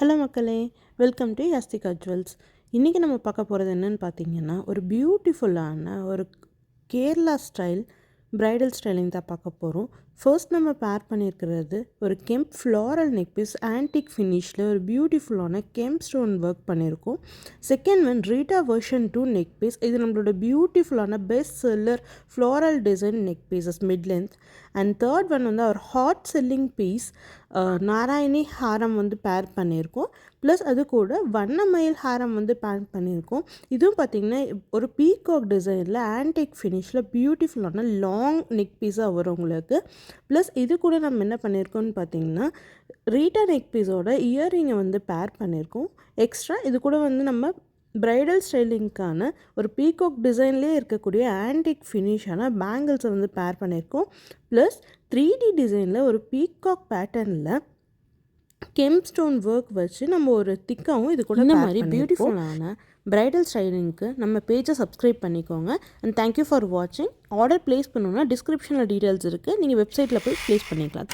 Hello மக்களே welcome to யாஸ்திகா jewels. இன்றைக்கி நம்ம பார்க்க போகிறது என்னன்னு பார்த்தீங்கன்னா ஒரு பியூட்டிஃபுல்லான ஒரு கேரளா ஸ்டைல் ப்ரைடல் ஸ்டைலிங் தான் பார்க்க போகிறோம் ஃபர்ஸ்ட் நம்ம பேர் பண்ணியிருக்கிறது ஒரு kemp floral neck piece antique ஃபினிஷில் ஒரு பியூட்டிஃபுல்லான கெம்ப் ஸ்டோன் ஒர்க் பண்ணியிருக்கோம். Second one Rita version two neck piece இது நம்மளோட பியூட்டிஃபுல்லான best seller floral design neck pieces mid length and third one வந்து ஒரு ஹாட் செல்லிங் பீஸ் நாராயணி ஹாரம் வந்து பேர் பண்ணியிருக்கோம். ப்ளஸ் அது கூட வண்ணமயில் ஹாரம் வந்து பேர் பண்ணியிருக்கோம். இதுவும் பார்த்திங்கன்னா ஒரு பீகாக் டிசைனில் ஆன்டிக் ஃபினிஷில் பியூட்டிஃபுல்லான லாங் நெக் பீஸாக வரும் உங்களுக்கு. ப்ளஸ் இது கூட நம்ம என்ன பண்ணியிருக்கோம்னு பார்த்தீங்கன்னா ரீட்டா நெக் பீஸோட இயரிங்கை வந்து பேர் பண்ணியிருக்கோம் எக்ஸ்ட்ரா இது கூட வந்து நம்ம ப்ரைடல் ஸ்டைலிங்க்கான ஒரு பீகாக் டிசைன்லேயே இருக்கக்கூடிய ஆன்டிக் ஃபினிஷான பேங்கிள்ஸை வந்து பேர் பண்ணியிருக்கோம் ப்ளஸ் த்ரீ டி டிசைனில் ஒரு பீகாக் பேட்டர்னில் கெம் ஸ்டோன் ஒர்க் வச்சு நம்ம ஒரு திக்காவும் இது கூட இந்த மாதிரி பியூட்டிஃபுல்லான பிரைடல் ஸ்டைலிங்க்கு நம்ம பேஜை சப்ஸ்கிரைப் பண்ணிக்கோங்க. அண்ட் தேங்க்யூ ஃபார் வாட்சிங் ஆர்டர் ப்ளேஸ் பண்ணணுன்னா டிஸ்கிரிப்ஷனில் டீட்டெயில்ஸ் இருக்குது நீங்கள் வெப்சைட்டில் போய் ப்ளேஸ் பண்ணிக்கலாம்.